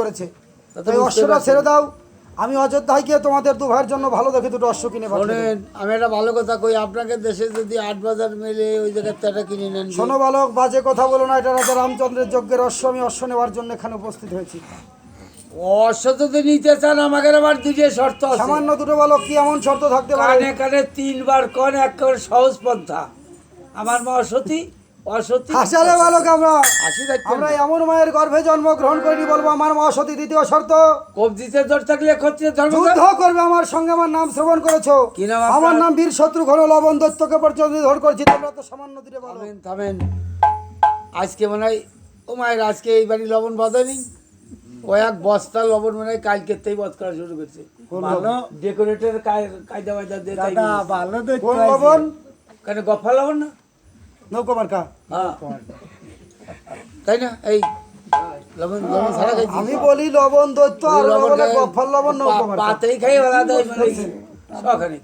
করেছে। তাই অশ্বটা ছেড়ে দাও। আমি অযোধ্যায় গিয়ে তোমাদের দু ভাইয়ের জন্য ভালো দেখে দুটো অশ্ব কিনে শোনেন আমি একটা ভালো কথা কই আপনাকে দেশে যদি আট বাজার মেলে ওই জায়গার একটা কিনে নেন শোনো বালক বাজে কথা বলো না এটা রাজা রামচন্দ্রের যজ্ঞের অশ্ব আমি অশ্ব নেওয়ার জন্য এখানে উপস্থিত হয়েছি। অশ্ব যদি নিতে চান আমাকে আবার দুটো শর্ত আছে। সামান্য দুটো বালক কি এমন শর্ত থাকতে পারে? কানে কানে তিনবার কন একেবারে সহজ পন্থা। আমার মা অসতী হাসারে বালক আমরা। আমরা এমন মায়ের গর্ভে জন্মগ্রহণ করিনি বলব আমার মা সতী দ্বিতীয় শর্ত। কবজিতে জ্বর থাকলে ক্ষত্রিয় ধর্ম যুদ্ধ করবে আমার সঙ্গে আমার নাম শ্রবণ করেছ। আমার নাম বীর শত্রু ঘন লবণ দত্তকে পর্যন্ত ধর করছি তোমরা তো সামান্য দিলে বলো। থামেন থামেন। আজকে মনে হয় ও মায়ের আজকে এই বাড়ি লবণ বাঁধেনি কয়েক বস্তা লবণ মনে হয় কালকেতেই বধ করা শুরু করছে। ভালো ডেকোরেটের কায়দা বায়দা দিয়ে তাই ভালো লবণ? কেন গফা লবণ না? নৌকো মার্কা। হ্যাঁ। তাই না? এই লবণ লবণ ছাড়া খাইছি আমি বলি লবণ দৈত্য আর লবণ গফর লবণ নৌকো মার্কা। পাতেই খাই বেলা। দেয় মানে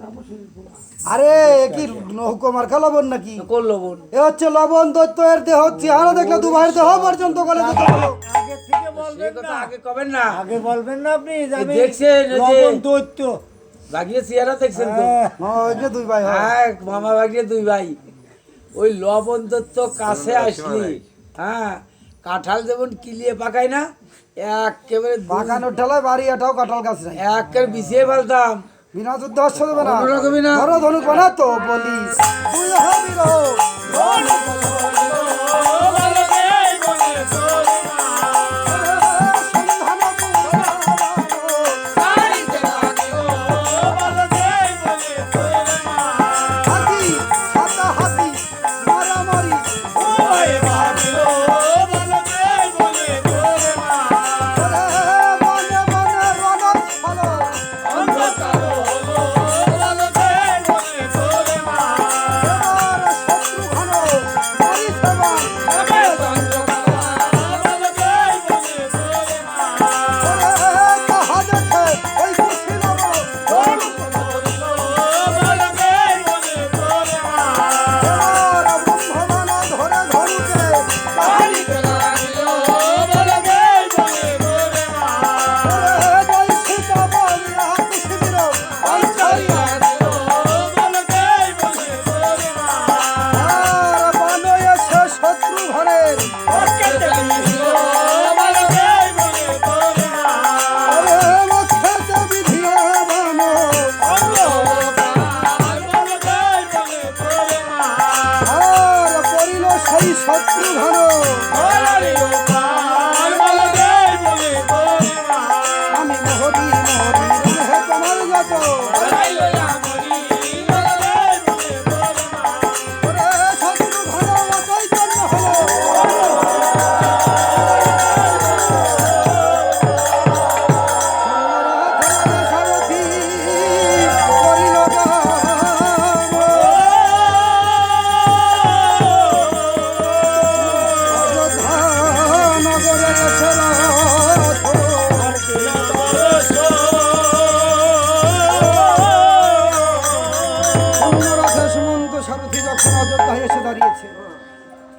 আরে কি নৌকো মার্কা লবণ নাকি? কোন লবণ? এ হচ্ছে লবণ দৈত্য এর দেহ চেহারা দেখলে দু ভাইয়ের দেহ পর্যন্ত গলে যেতে পারো। আগে থেকে বলবেন না। আগে কবেন না। আগে বলবেন না আপনি দেখছেন লবণ দৈত্য। লাগিয়ে চেহারা দেখছেন তো? হ্যাঁ, হ্যাঁ, ওই যে দুই ভাই হ্যাঁ। মামা ভাগিয়ে দুই ভাই। ওই লবণ দত্ত কাছে আসলি। হ্যাঁ কাঁঠাল যেমন কিলিয়ে পাকায় না একেবারে বাগানোর ঠেলায় বাড়ি এটাও কাঁঠাল গাছ নাই। একের বিছিয়ে ফেলতাম। বিনা যুদ্ধ অশ্ব দেবে না। কোনোরকমই না। ধরো ধনুক বানা তো বলি তুই হবি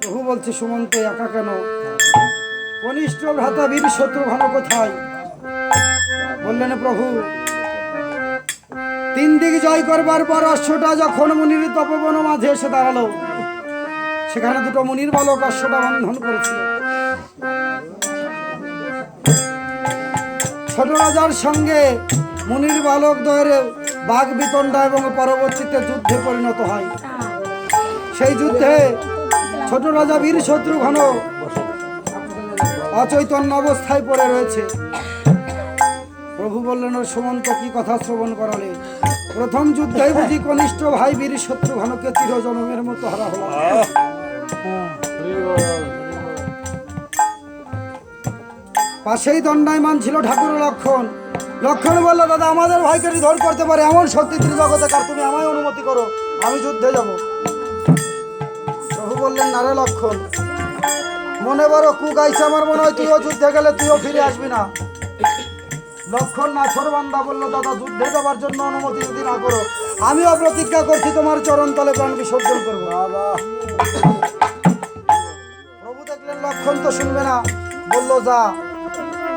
প্রভু বলছে সুমন্ত একা কেন? কনিষ্ঠ ভ্রাতা বীর শত্রু ঘন কোথায়? বললেন, প্রভু, তিন দিক জয় করবার পর অশ্বটা যখন মুনির তপবন মাঝে এসে দাঁড়াল, সেখানে দুটো মুনির বালক অশ্বটা বন্ধন করেছিল। ছোট রাজার সঙ্গে মুনির বালক দ্বয়ের বাঘ বিতণ্ডা এবং পরবর্তীতে যুদ্ধে পরিণত হয়। সেই যুদ্ধে ছোট রাজা বীর শত্রু ঘন অচৈতন্য অবস্থায় পড়ে রয়েছে। প্রভু বললেন, "ও সুমন্ত, কি কথা শ্রবণ করালে? প্রথম যুদ্ধে বুঝি কনিষ্ঠ ভাই বীর শত্রু ঘনকে চিরজনমের মতো হারা হলো। পাশেই দণ্ডায়মান ছিল ঠাকুর লক্ষণ। লক্ষণ বলল, দাদা, আমাদের ভাইকে ধর করতে পারে এমন শক্তি জগতে, কার তুমি আমায় অনুমতি করো? আমি যুদ্ধে যাব। বললেন নারে লক্ষণ মনে বড় কু গাইছে আমার মনে হয় তুইও যুদ্ধে গেলে তুইও ফিরে আসবি না। লক্ষণ না বান্দা বলল দাদা যুদ্ধে যাবার জন্য অনুমতি যদি না করো আমিও প্রতিজ্ঞা করছি তোমার চরণ তলে প্রাণ বিসর্জন করব। প্রভু দেখলেন লক্ষণ তো শুনবে না বলল যা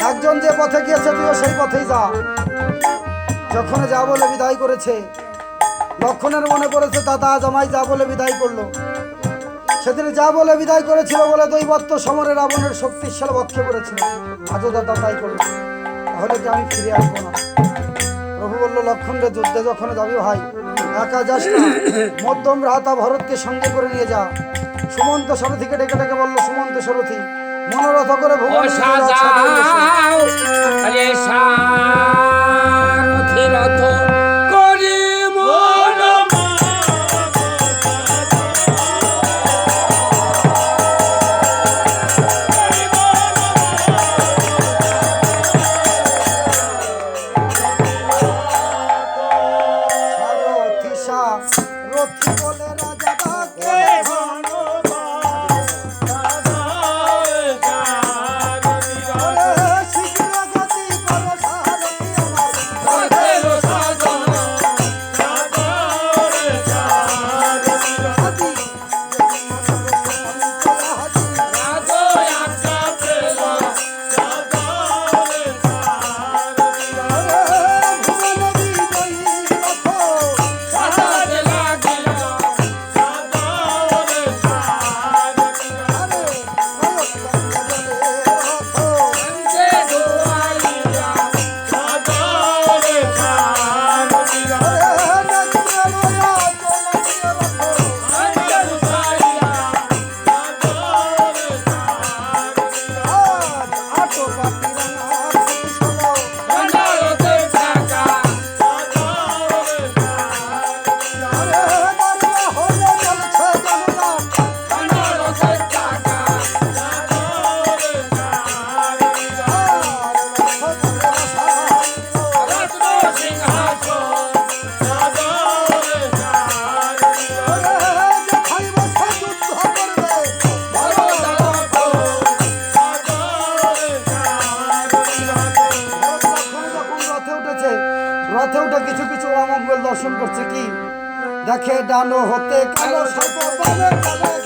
একজন যে পথে গিয়েছে তুইও সেই পথেই যা। যখন যা বলে বিদায় করেছে লক্ষণের মনে পড়েছে দাদা জামাই যা বলে বিদায় করল। সেদিন যা বলে বিদায় করেছিল বলে দৈবত্ব সমরে রাবণের শক্তিশাল বক্ষে পড়েছিল আজও দাদা তাই করল তাহলে কি আমি ফিরে আসব না? প্রভু বলল লক্ষণ রে যুদ্ধে যখন যাবি ভাই একা যাস না। মধ্যম রাতা ভরতকে সঙ্গে করে নিয়ে যা। সুমন্ত সারথীকে ডেকে ডেকে বলল সুমন্ত সারথী মনোরথ করে ভগবান সাজাও। রথ দেখে ডানো হতে কালো সর্প কালো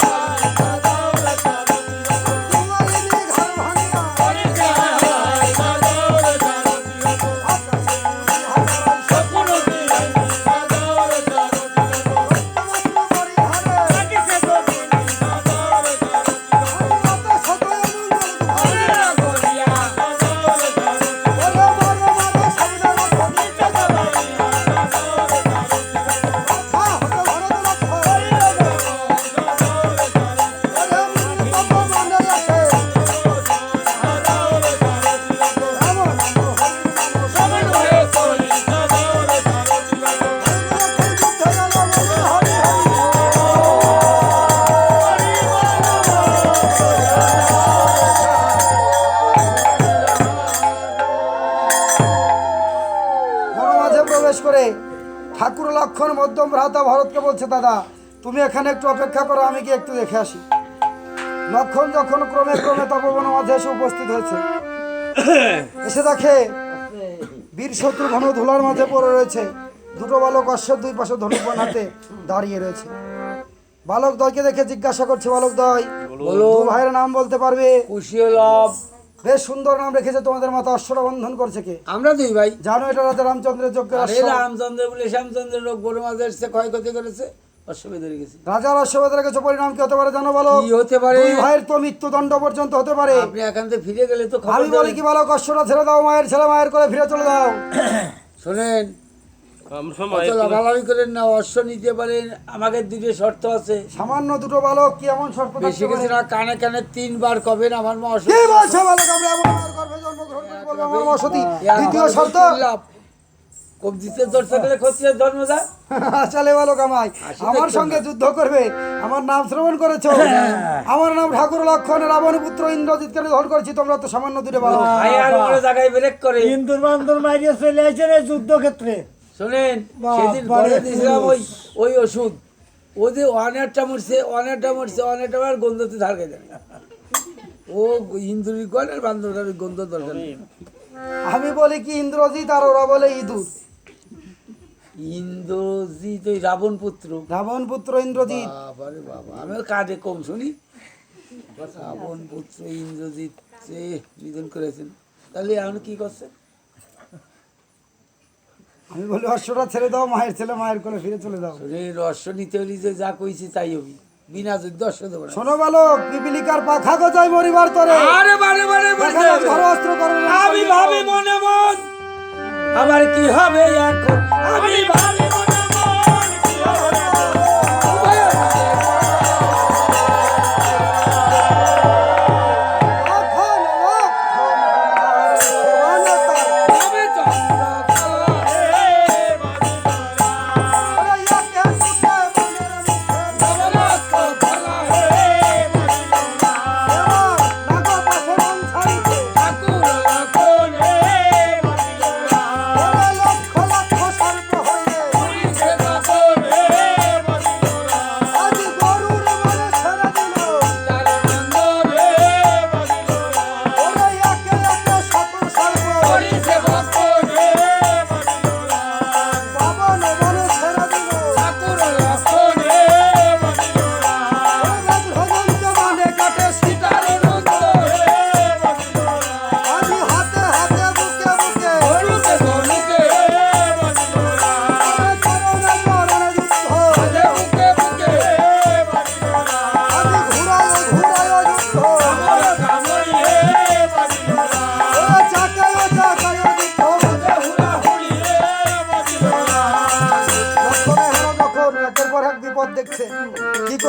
তুমি এখানে একটু অপেক্ষা করো আমি গিয়ে একটু দেখে আসি। লক্ষণ যখন ক্রমে ক্রমে তপবন মাঝে এসে উপস্থিত হয়েছে। এসে দেখে বীর শত্রু ঘন ধুলার মাঝে পড়ে রয়েছে। দুটো বালক অশ্বের দুই পাশে ধনুকবান হাতে দাঁড়িয়ে রয়েছে। বালক দয়কে দেখে জিজ্ঞাসা করছে বালক দয় ভাইয়ের নাম বলতে পারবে? বেশ সুন্দর নাম রেখেছে তোমাদের মাথা অশ্বরা বন্ধন করছে কে? আমরা দুই ভাই। জানো এটা রাজা রামচন্দ্রের অশ্ব রামচন্দ্র বলে শ্যামচন্দ্রের লোক বড় মাঝে এসছে ক্ষয়ক্ষতি করেছে। রাজার অশ্ববেদের কাছে পরিণাম কি হতে পারে জানো বলো? কি হতে পারে? দুই ভাইয়ের তো মৃত্যুদণ্ড পর্যন্ত হতে পারে। আপনি এখান থেকে ফিরে গেলে তো খবর আমি বলি কি বলো অশ্বরা ছেড়ে দাও মায়ের ছেলে মায়ের করে ফিরে চলে দাও শোনেন লাভালাভি করেন না অশ্ব নিতে পারেন আমাকে দুটো শর্ত আছে। সামান্য দুটো বালক কি এমন শর্ত বেশি কিছু না কানে কানে তিনবার কবেন আমার মা অসুখ কি বলছো বালক আমরা এমন মায়ের গর্ভে জন্মগ্রহণ করে বলব আমার মা সতী দ্বিতীয় শর্ত কবজিতে জন্ম যায় চলে বালক আমায় আমার সঙ্গে যুদ্ধ করবে আমার নাম শ্রবণ করেছ? আমার নাম ঠাকুর লক্ষণ রাবণ পুত্র ইন্দ্রজিৎকে আমি ধর করেছি তোমরা তো সামান্য দুটো বালক ভাই আর বড় জায়গায় ব্রেক করে। ইন্দুর বান্দর মারিয়ে চলে যুদ্ধক্ষেত্রে। শোনেন সেদিন বলে দিয়েছিলাম ওই ওই ওষুধ। ও যে অনেকটা মরছে অনেকটা মরছে অনেকটা আর গন্ধতে ধারকে দেয় ও হিন্দুরি করেন আর বান্ধবের গন্ধ দরকার আমি বলি কি ইন্দ্রজিৎ আর ওরা বলে ইঁদুর। ইন্দ্রজিৎ ওই রাবণ পুত্র। রাবণ পুত্র ইন্দ্রজিৎ। বাবারে বাবা আমি কাজে কম শুনি। রাবণ পুত্র ইন্দ্রজিৎ যে নিধন করেছেন। তাহলে এখন কি করছে আমি বলি অশ্বটা ছেড়ে দাও মায়ের ছেলে মায়ের কোলে ফিরে চলে যাও। শরীর রহস্য নিতে হলি যে যা কইছি তাই হবি। বিনা যুদ্ধ অশ্ব দেবো শোনো বালক পিপিলিকার পাখা গজায় মরিবার তরে। আরে বারে বারে বারে ধরো অস্ত্র করো আমি ভাবি মনে মন। আমার কি হবে এখন? আমি ভাবি মনে মন কি হবে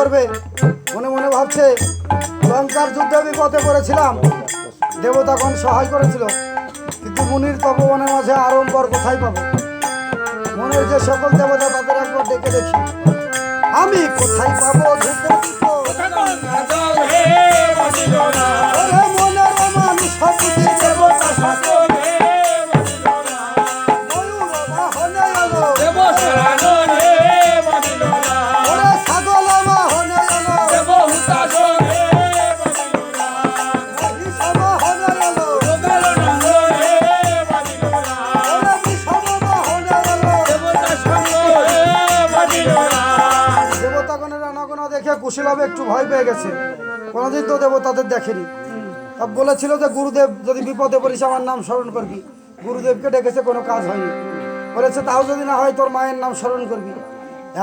করবে? মনে মনে ভাবছে, লঙ্কার যুদ্ধ বিপদে পড়েছিলাম। দেবতাগণ সহায় করেছিল। কিন্তু মুনির তপবনের মাঝে আড়ম্বর কোথায় পাবো? মনের যে সকল দেবতা তাদের একবার ডেকে দেখি। আমি কোথায় পাবো? দেখে কুশীলভ একটু ভয় পেয়ে গেছে। কোনোদিন তো দেবতাদের দেখেনি। তা বলেছিল যে গুরুদেব যদি বিপদে পড়িস আমার নাম স্মরণ করবি। গুরুদেবকে ডেকেছে কোনো কাজ হয়নি। বলেছে তাও যদি না হয় তোর মায়ের নাম স্মরণ করবি।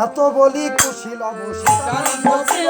এত বলি কুশীলভ সীতা নামের ছিল।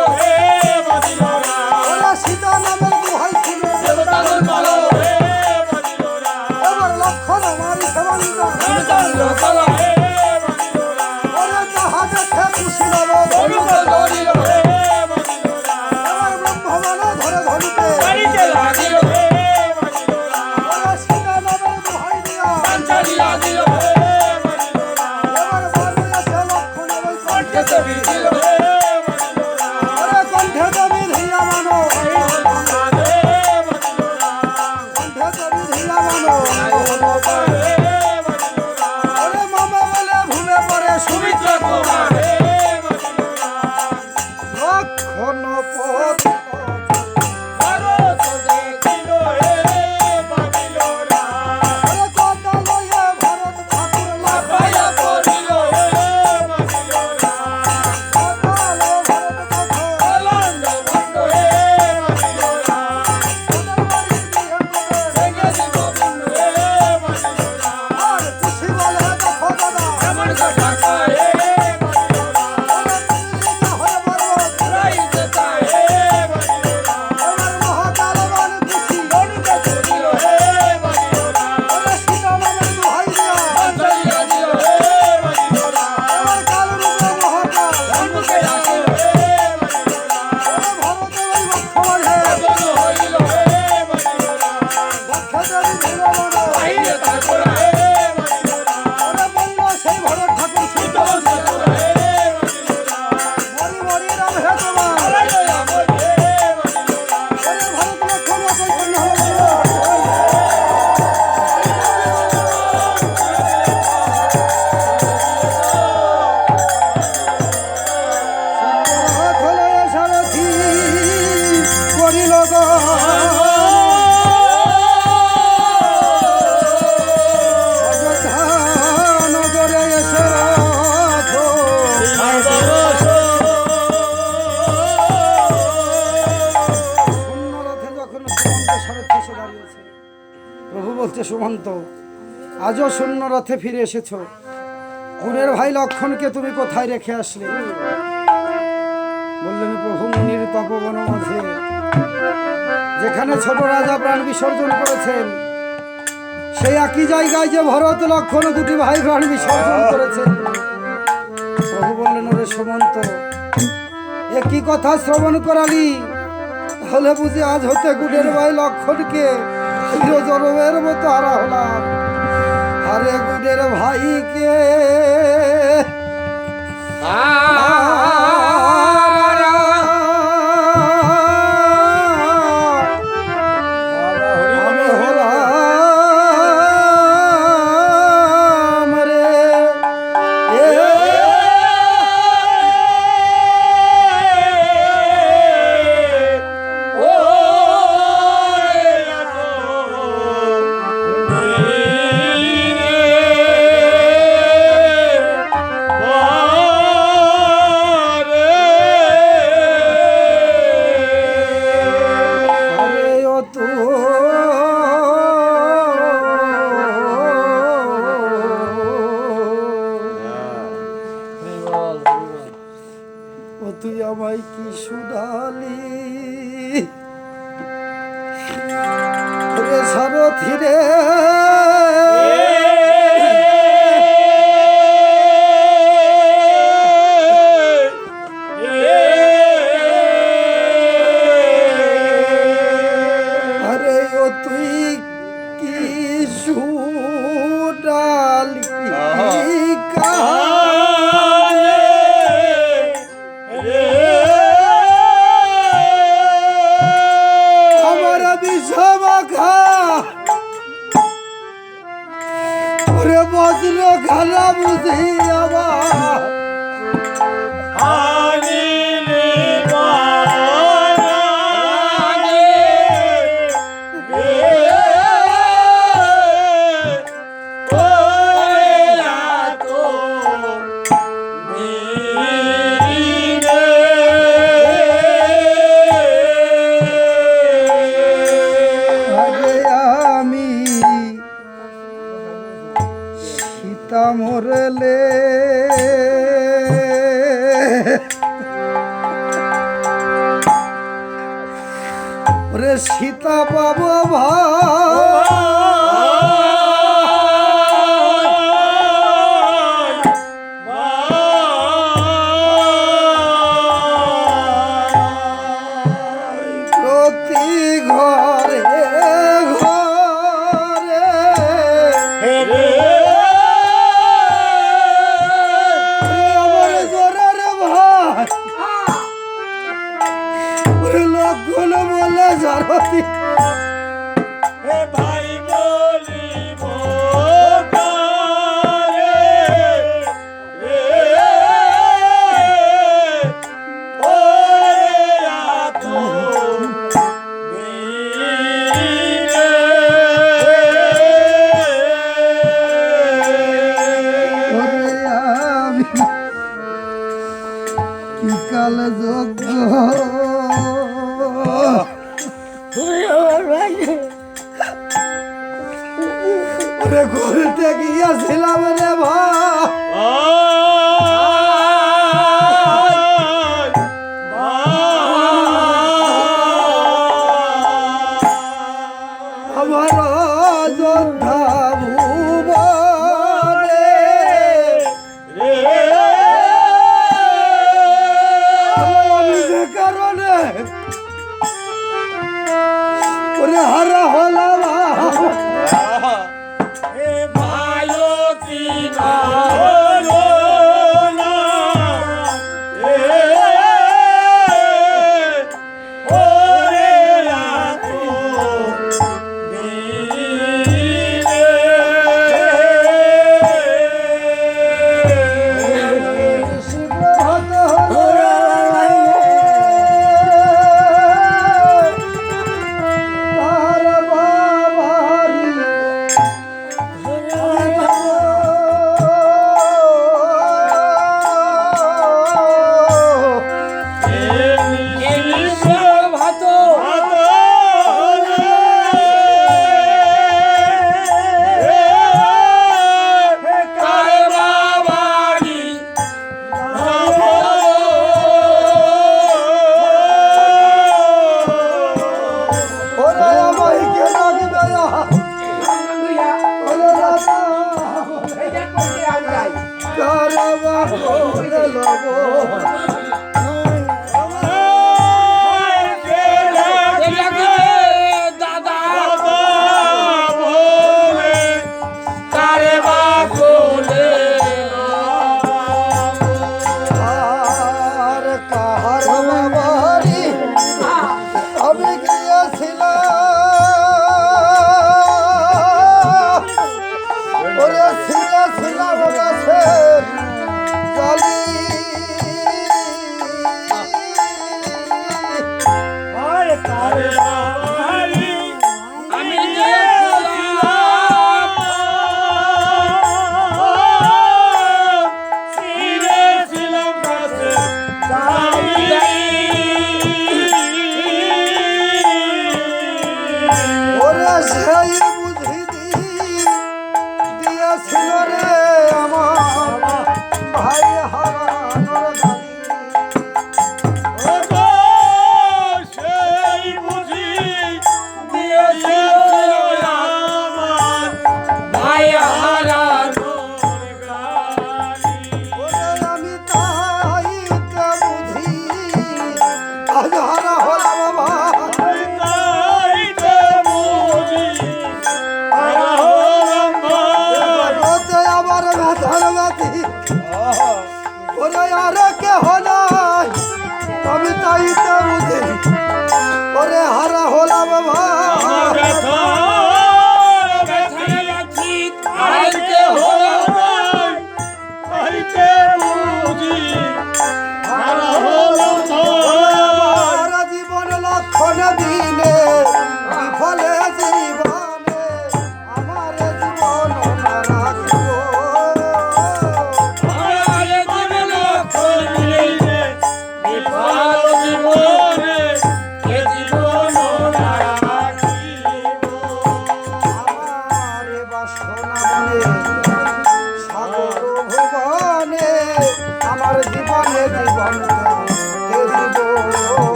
Oh, love. প্রভু বলছে, সুমন্ত, আজও শূন্য রথে ফিরে এসেছ। গুণের ভাই লক্ষণকে তুমি কোথায় রেখে আসলে? বললেন, প্রভু মুনির তপবন মাঝে, যেখানে ছোট রাজা প্রাণ বিসর্জন করেছেন, সেই একই জায়গায় যে ভরত লক্ষণ দুটি ভাই প্রাণ বিসর্জন করেছেন। প্রভু বললেন, ওরে সুমন্ত একই কথা শ্রবণ করালি? তাহলে বুঝি আজ হতে গুডের ভাই লক্ষণকে জরমের মতো হারা হলাম। আরে গুডের ভাইকে আমি বুঝি সীতা পাব প্রতি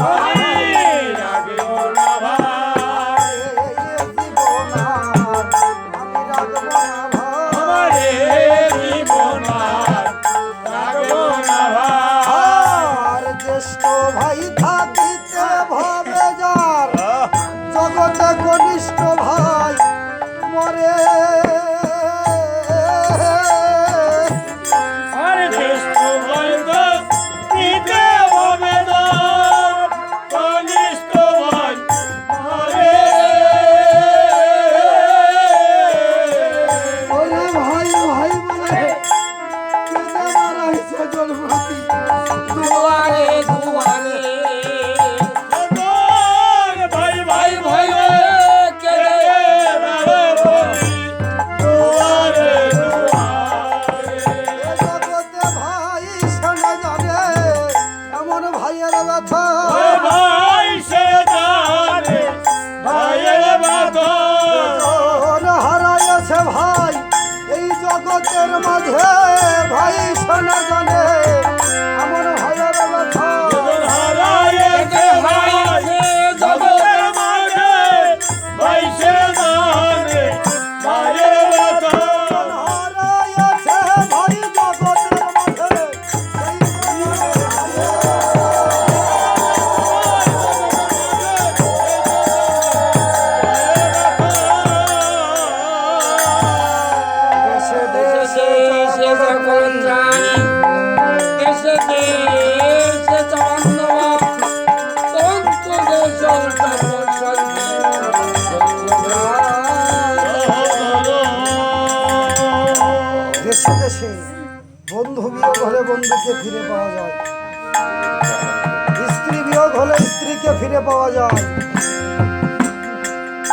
Oh! বন্ধুকে ফিরে পাওয়া যায়। স্ত্রী বিয়োগ হলে স্ত্রীকে ফিরে পাওয়া যায়।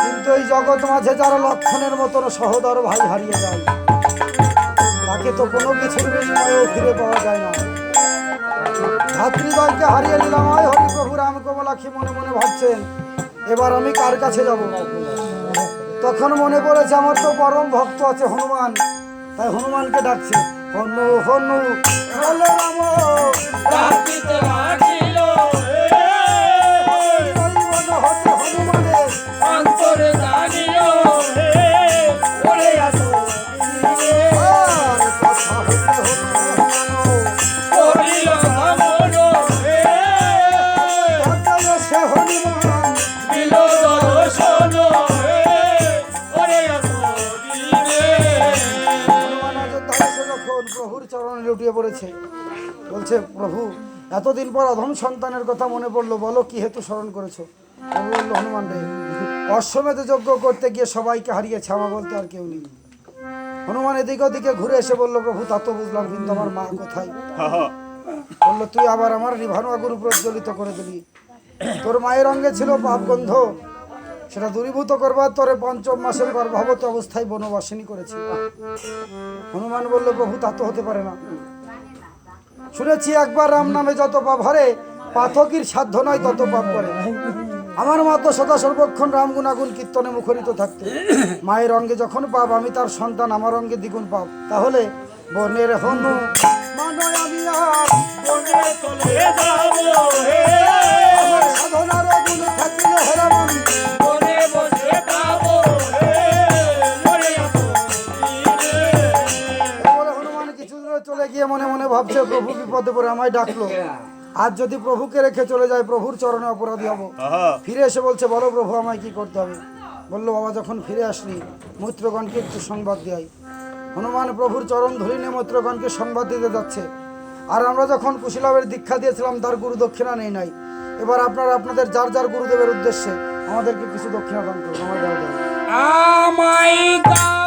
কিন্তু এই জগৎ মাঝে যারা লক্ষণের মতন সহদর ভাই হারিয়ে যায়। তাকে তো কোনো কিছুর বিনিময়েও ফিরে পাওয়া যায় না। ভাতৃদয়কে হারিয়ে নিলাম আয় হরি প্রভু রাম কমলাক্ষী মনে মনে ভাবছেন, এবার আমি কার কাছে যাব? তখন মনে পড়েছে, আমার তো পরম ভক্ত আছে হনুমান। তাই হনুমানকে ডাকছে, হনু হনু। বলে রাখিত রাখিল বলছে, প্রভু, এতদিন পর অধম সন্তানের কথা মনে পড়ল, বলো কি হেতু স্মরণ করেছ? বলল, হনুমান রে, অশ্বমেধ যজ্ঞ করতে গিয়ে সবাইকে হারিয়েছে, আমার বলতে আর কেউ নেই। হনুমান এদিক ওদিকে ঘুরে এসে বলল, প্রভু, তা তো বুঝলাম, কিন্তু আমার মা কোথায়? বলল, তুই আবার আমার নিভানো আগুন প্রজ্বলিত করে দিলি। তোর মায়ের অঙ্গে ছিল পাপ গন্ধ। সেটা দূরীভূত করবার তরে পঞ্চম মাসের গর্ভবতী অবস্থায় বনবাসিনী করেছি হনুমান বলল, প্রভু, তা তো হতে পারে না। শুনেছি একবার রাম নামে যত পাপ হরে পাথকির সাধ্য নয় তত পাপ করে। আমার মা তো সদা সর্বক্ষণ রাম গুণাগুণ কীর্তনে মুখরিত থাকতে। মায়ের অঙ্গে যখন পাপ, আমি তার সন্তান, আমার অঙ্গে দ্বিগুণ পাপ। তাহলে বনের হনু সাধনার গুণ মনে মনে ভাবছে প্রভু বিপদে পড়ে আমায় ডাকলো। আর যদি প্রভুকে রেখে চলে যায় প্রভুর চরণে অপরাধী হব। ফিরে এসে বলছে বলো প্রভু আমায় কি করতে হবে? বলল বাবা যখন ফিরে আসলি মৈত্রগণকে একটু সংবাদ দেয় হনুমান প্রভুর চরণ ধরে নিয়ে মৈত্রগণকে সংবাদ দিতে যাচ্ছে। আর আমরা যখন কুশীলাভের দীক্ষা দিয়েছিলাম তার গুরু দক্ষিণা নেই নাই। এবার আপনারা আপনাদের যার যার গুরুদেবের উদ্দেশ্যে আমাদেরকে কিছু দক্ষিণা দান করুন। আমার দেওয়া যায় আমায় গা